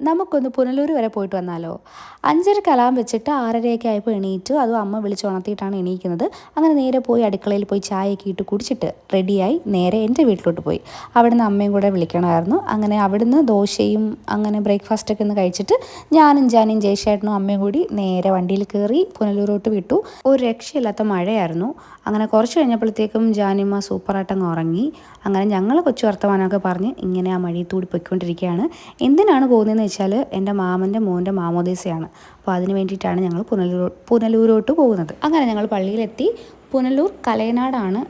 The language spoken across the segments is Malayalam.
നമുക്കൊന്ന് പുനലൂർ വരെ പോയിട്ട് വന്നാലോ? അഞ്ചര കലാം വെച്ചിട്ട് ആറരയൊക്കെ ആയപ്പോൾ എണീറ്റു. അതും അമ്മ വിളിച്ച് ഉണർത്തിയിട്ടാണ് എണീക്കുന്നത്. അങ്ങനെ നേരെ പോയി അടുക്കളയിൽ പോയി ചായയൊക്കെ ഇട്ട് കുടിച്ചിട്ട് റെഡിയായി നേരെ എന്റെ വീട്ടിലോട്ട് പോയി. അവിടുന്ന് അമ്മയും കൂടെ വിളിക്കണമായിരുന്നു. അങ്ങനെ അവിടുന്ന് ദോശയും അങ്ങനെ ബ്രേക്ക്ഫാസ്റ്റൊക്കെ ഒന്ന് കഴിച്ചിട്ട് ഞാനും ജാനും ജയശേട്ടനും അമ്മയും കൂടി നേരെ വണ്ടിയിൽ കയറി പുനലൂരോട്ട് വിട്ടു. ഒരു രക്ഷയില്ലാത്ത മഴയായിരുന്നു. അങ്ങനെ കുറച്ച് കഴിഞ്ഞപ്പോഴത്തേക്കും ജാനിമ്മ സൂപ്പറായിട്ടങ്ങ് ഉറങ്ങി. അങ്ങനെ ഞങ്ങൾ കൊച്ചു വർത്തമാനമൊക്കെ പറഞ്ഞ് ഇങ്ങനെ ആ മഴയത്തൂടി പൊയ്ക്കൊണ്ടിരിക്കുകയാണ് എന്തിനാണ് പോകുന്നതെന്ന് വെച്ചാൽ എന്റെ മാമന്റെ മോന്റെ മാമോദീസയാണ്. അപ്പോൾ അതിന് വേണ്ടിയിട്ടാണ് ഞങ്ങൾ പുനലൂർ പുനലൂരോട്ട് പോകുന്നത്. അങ്ങനെ ഞങ്ങൾ പള്ളിയിലെത്തി. പുനലൂർ കലയനാടാണ്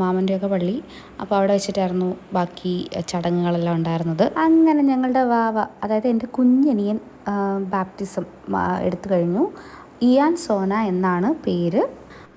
മാമന്റെയൊക്കെ പള്ളി. അപ്പോൾ അവിടെ വെച്ചിട്ടായിരുന്നു ബാക്കി ചടങ്ങുകളെല്ലാം ഉണ്ടായിരുന്നത്. അങ്ങനെ ഞങ്ങളുടെ വാവ അതായത് എന്റെ കുഞ്ഞനിയൻ ബാപ്റ്റിസം എടുത്തു കഴിഞ്ഞു. ഇയാൻ സോന എന്നാണ് പേര്.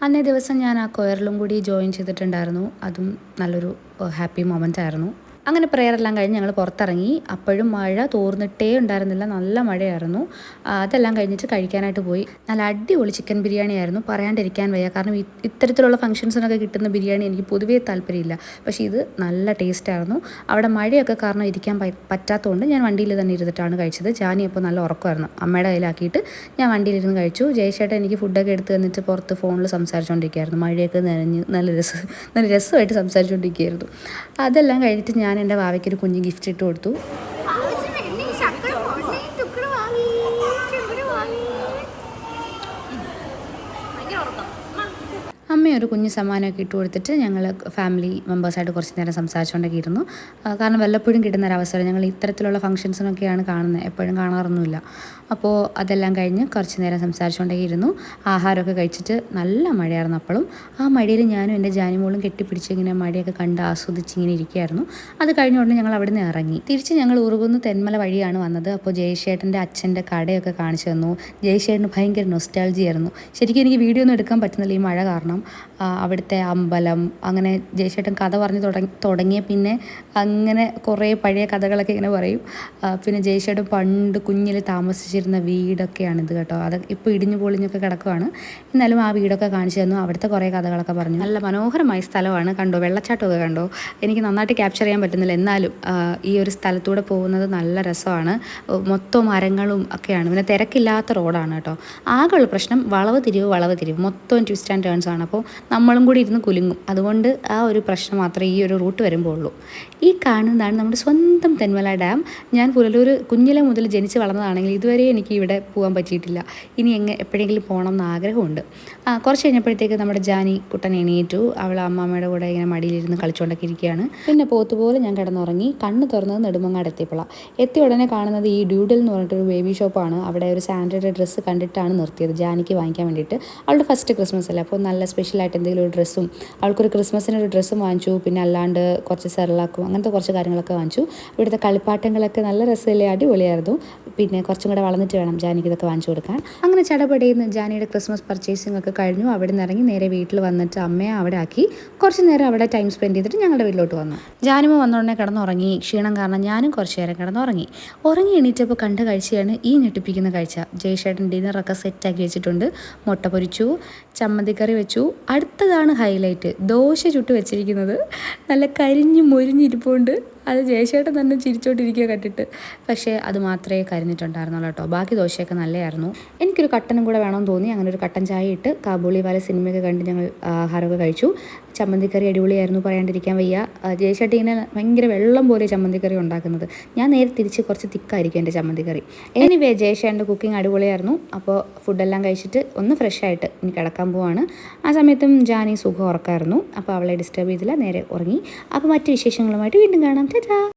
അന്നേ ദിവസം ഞാൻ ആ കൊയറിലും കൂടി ജോയിൻ ചെയ്തിട്ടുണ്ടായിരുന്നു. അതും നല്ലൊരു ഹാപ്പി മൊമെന്റ് ആയിരുന്നു അങ്ങനെ പ്രെയർ എല്ലാം കഴിഞ്ഞ് ഞങ്ങൾ പുറത്തിറങ്ങി. അപ്പോഴും മഴ തോർന്നിട്ടേ ഉണ്ടായിരുന്നില്ല. നല്ല മഴയായിരുന്നു. അതെല്ലാം കഴിഞ്ഞിട്ട് കഴിക്കാനായിട്ട് പോയി. നല്ല അടിപൊളി ചിക്കൻ ബിരിയാണി ആയിരുന്നു പറയാണ്ടിരിക്കാൻ വയ്യ. കാരണം ഇത്തരത്തിലുള്ള ഫംഗ്ഷൻസിനൊക്കെ കിട്ടുന്ന ബിരിയാണി എനിക്ക് പൊതുവേ താല്പര്യമില്ല. പക്ഷേ ഇത് നല്ല ടേസ്റ്റായിരുന്നു. അവിടെ മഴയൊക്കെ കാരണം ഇരിക്കാൻ പറ്റാത്തതുകൊണ്ട് ഞാൻ വണ്ടിയിൽ തന്നെ ഇരുന്നിട്ടാണ് കഴിച്ചത്. ജാനി അപ്പോൾ നല്ല ഉറക്കമായിരുന്നു. അമ്മയുടെ കയ്യിലാക്കിയിട്ട് ഞാൻ വണ്ടിയിലിരുന്ന് കഴിച്ചു. ജയശേട്ടൻ എനിക്ക് ഫുഡൊക്കെ എടുത്ത് തന്നിട്ട് പുറത്ത് ഫോണിൽ സംസാരിച്ചുകൊണ്ടിരിക്കുകയായിരുന്നു. മഴയൊക്കെ നനഞ്ഞ് നല്ല രസം നല്ല രസമായിട്ട് സംസാരിച്ചുകൊണ്ടിരിക്കുകയായിരുന്നു. അതെല്ലാം കഴിഞ്ഞിട്ട് ഞാൻ ഞാൻ എന്റെ വാവയ്ക്ക് ഒരു കുഞ്ഞ് ഗിഫ്റ്റ് ഇട്ട് കൊടുത്തു. അമ്മ ഒരു കുഞ്ഞു സമ്മാനമൊക്കെ ഇട്ട് കൊടുത്തിട്ട് ഞങ്ങൾ ഫാമിലി മെമ്പേഴ്സായിട്ട് കുറച്ച് നേരം സംസാരിച്ചുകൊണ്ടൊക്കെ ഇരുന്നു കാരണം വല്ലപ്പോഴും കിട്ടുന്ന ഒരു അവസരം. ഞങ്ങൾ ഇത്തരത്തിലുള്ള ഫംഗ്ഷൻസിനൊക്കെയാണ് കാണുന്നത് എപ്പോഴും കാണാറൊന്നുമില്ല. അപ്പോൾ അതെല്ലാം കഴിഞ്ഞ് കുറച്ച് നേരം സംസാരിച്ചുകൊണ്ടേ ഇരുന്നു ആഹാരമൊക്കെ കഴിച്ചിട്ട് നല്ല മഴയായിരുന്നു അപ്പോഴും. ആ മഴയിൽ ഞാനും എന്റെ ജാനിമോളും കെട്ടിപ്പിടിച്ച് ഇങ്ങനെ മഴയൊക്കെ കണ്ട് ആസ്വദിച്ച് ഇങ്ങനെ ഇരിക്കുകയായിരുന്നു അത് കഴിഞ്ഞ ഉടനെ ഞങ്ങൾ അവിടെ നിന്ന് ഇറങ്ങി. തിരിച്ച് ഞങ്ങൾ ഉറുകുന്ന് തെന്മല വഴിയാണ് വന്നത്. അപ്പോൾ ജയശേട്ടന്റെ അച്ഛന്റെ കടയൊക്കെ കാണിച്ചു തന്നു. ജയശേട്ടന് ഭയങ്കര നൊസ്റ്റാൾജിയായിരുന്നു ശരിക്കും എനിക്ക് വീഡിയോ ഒന്നും എടുക്കാൻ പറ്റുന്നില്ല ഈ മഴ കാരണം. അവിടുത്തെ അമ്പലം അങ്ങനെ ജയശേട്ടൻ കഥ പറഞ്ഞു തുടങ്ങി തുടങ്ങിയ പിന്നെ അങ്ങനെ കുറേ പഴയ കഥകളൊക്കെ ഇങ്ങനെ പറയും. പിന്നെ ജയശേട്ടൻ പണ്ട് കുഞ്ഞിൽ താമസിച്ചിരുന്ന വീടൊക്കെയാണിത് കേട്ടോ. അത് ഇപ്പോൾ ഇടിഞ്ഞു പൊളിഞ്ഞൊക്കെ കിടക്കുവാണ്. എന്നാലും ആ വീടൊക്കെ കാണിച്ചു തന്നു. അവിടുത്തെ കുറേ കഥകളൊക്കെ പറഞ്ഞു. നല്ല മനോഹരമായ സ്ഥലമാണ്. കണ്ടോ വെള്ളച്ചാട്ടമൊക്കെ കണ്ടോ? എനിക്ക് നന്നായിട്ട് ക്യാപ്ചർ ചെയ്യാൻ പറ്റുന്നില്ല. എന്നാലും ഈ ഒരു സ്ഥലത്തൂടെ പോകുന്നത് നല്ല രസമാണ്. മൊത്തം മരങ്ങളും ഒക്കെയാണ്. പിന്നെ തിരക്കില്ലാത്ത റോഡാണ് കേട്ടോ. ആകെയുള്ള പ്രശ്നം വളവ് തിരിവ് വളവ് തിരിവ്. മൊത്തം ട്വിസ്റ്റ് ആൻഡ് ടേൺസ് ആണ്. അപ്പോൾ നമ്മളും കൂടി ഇരുന്ന് കുലുങ്ങും. അതുകൊണ്ട് ആ ഒരു പ്രശ്നം മാത്രമേ ഈ ഒരു റൂട്ട് വരുമ്പോൾ ഉള്ളൂ ഈ കാണുന്നതാണ് നമ്മുടെ സ്വന്തം തെന്മല ഡാം. ഞാൻ പുലലൂർ കുഞ്ഞിലെ മുതൽ ജനിച്ച് വളർന്നതാണെങ്കിൽ ഇതുവരെ എനിക്ക് ഇവിടെ പോകാൻ പറ്റിയിട്ടില്ല. ഇനി എങ്ങനെ എപ്പോഴെങ്കിലും പോകണം എന്ന് ആഗ്രഹമുണ്ട്. കുറച്ച് കഴിഞ്ഞപ്പോഴത്തേക്ക് നമ്മുടെ ജാനി കുട്ടൻ എണീറ്റു. അവൾ അമ്മാമ്മയുടെ കൂടെ ഇങ്ങനെ മടിയിലിരുന്ന് കളിച്ചുകൊണ്ടൊക്കെ ഇരിക്കുകയാണ്. പിന്നെ പോത്തുപോലെ ഞാൻ കിടന്നുറങ്ങി. കണ്ണ് തുറന്നത് നെടുമങ്ങാട് എത്തിയപ്പോഴാണ് എത്തിയ ഉടനെ കാണുന്നത് ഈ ഡ്യൂഡൽ എന്ന് പറഞ്ഞിട്ടൊരു ബേബി ഷോപ്പാണ് അവിടെ ഒരു സാൻഡേർഡ് ഡ്രസ്സ് കണ്ടിട്ടാണ് നിർത്തിയത് ജാനിക്ക് വാങ്ങിക്കാൻ വേണ്ടിയിട്ട്. അവളുടെ ഫസ്റ്റ് ക്രിസ്മസ് അല്ലേ? അപ്പോൾ നല്ല സ്പെഷ്യലായിട്ട് എന്തെങ്കിലും ഒരു ഡ്രസ്സും അവൾക്കൊരു ക്രിസ്മസിന് ഒരു ഡ്രസ്സും വാങ്ങിച്ചു പിന്നെ അല്ലാണ്ട് കുറച്ച് സെറലാക്കും അങ്ങനത്തെ കുറച്ച് കാര്യങ്ങളൊക്കെ വാങ്ങിച്ചു. ഇവിടുത്തെ കളിപ്പാട്ടങ്ങളൊക്കെ നല്ല രസമല്ലേ അടിപൊളിയായിരുന്നു. പിന്നെ കുറച്ചും കൂടെ വളർന്നിട്ട് വേണം ജാനിക്ക് ഇതൊക്കെ വാങ്ങിച്ചു കൊടുക്കാൻ. അങ്ങനെ ചടപടയിൽ ജാനിയുടെ ക്രിസ്മസ് പർച്ചേസിംഗ് ഒക്കെ കഴിഞ്ഞു. അവിടെ നിന്ന് ഇറങ്ങി നേരെ വീട്ടിൽ വന്നിട്ട് അമ്മയെ അവിടെ ആക്കി. കുറച്ച് നേരം അവിടെ ടൈം സ്പെൻഡ് ചെയ്തിട്ട് ഞങ്ങളുടെ വീട്ടിലോട്ട് വന്നു. ജാനിമ വന്നുടനെ കിടന്നുറങ്ങി. ക്ഷീണം കാരണം ഞാനും കുറച്ച് നേരം കിടന്നുറങ്ങി. ഉറങ്ങി എണീറ്റപ്പോൾ കണ്ട കാഴ്ചയാണ് ഈ ഞെട്ടിപ്പിക്കുന്ന കാഴ്ച. ജയ്ഷേട്ടൻ ഡിന്നറൊക്കെ സെറ്റാക്കി വെച്ചിട്ടുണ്ട്. മുട്ട പൊരിച്ചു ചമ്മന്തിക്കറി വെച്ചു അടുത്തതാണ് ഹൈലൈറ്റ്. ദോശ ചുട്ട് വെച്ചിരിക്കുന്നത്. നല്ല കരിഞ്ഞ് മൊരിഞ്ഞിരിപ്പുണ്ട്. അത് ജയശേട്ടൻ തന്നെ ചിരിച്ചോണ്ടിരിക്കുക കട്ടിട്ട് പക്ഷേ അത് മാത്രമേ കരിഞ്ഞിട്ടുണ്ടായിരുന്നുള്ളൂ കേട്ടോ. ബാക്കി ദോശയൊക്കെ നല്ലതായിരുന്നു. എനിക്കൊരു കട്ടനും കൂടെ വേണമെന്ന് തോന്നി. അങ്ങനെ ഒരു കട്ടൻ ചായ ഇട്ട് കാബൂളി വാല സിനിമയൊക്കെ കണ്ട് ഞങ്ങൾ ആഹാരമൊക്കെ കഴിച്ചു. ചമ്മന്തിക്കറി അടിപൊളിയായിരുന്നു പറയാണ്ടിരിക്കാൻ വയ്യ. ജയശേട്ടി ഇങ്ങനെ ഭയങ്കര വെള്ളം പോലെ ചമ്മന്തിക്കറി ഉണ്ടാക്കുന്നത്. ഞാൻ നേരെ തിരിച്ച് കുറച്ച് തിക്കായിരിക്കും എന്റെ ചമ്മന്തിക്കറി. എനിവേ ജയശേട്ടന്റെ കുക്കിംഗ് അടിപൊളിയായിരുന്നു. അപ്പോൾ ഫുഡെല്ലാം കഴിച്ചിട്ട് ഒന്ന് ഫ്രഷ് ആയിട്ട് ഇനി കിടക്കാൻ പോവാണ്. ആ സമയത്തും ജാനി സുഖം ഉറക്കായിരുന്നു. അപ്പോൾ അവളെ ഡിസ്റ്റർബ് ചെയ്തില്ല. നേരെ ഉറങ്ങി. അപ്പോൾ മറ്റു വിശേഷങ്ങളുമായിട്ട് വീണ്ടും കാണാം. Ta-da!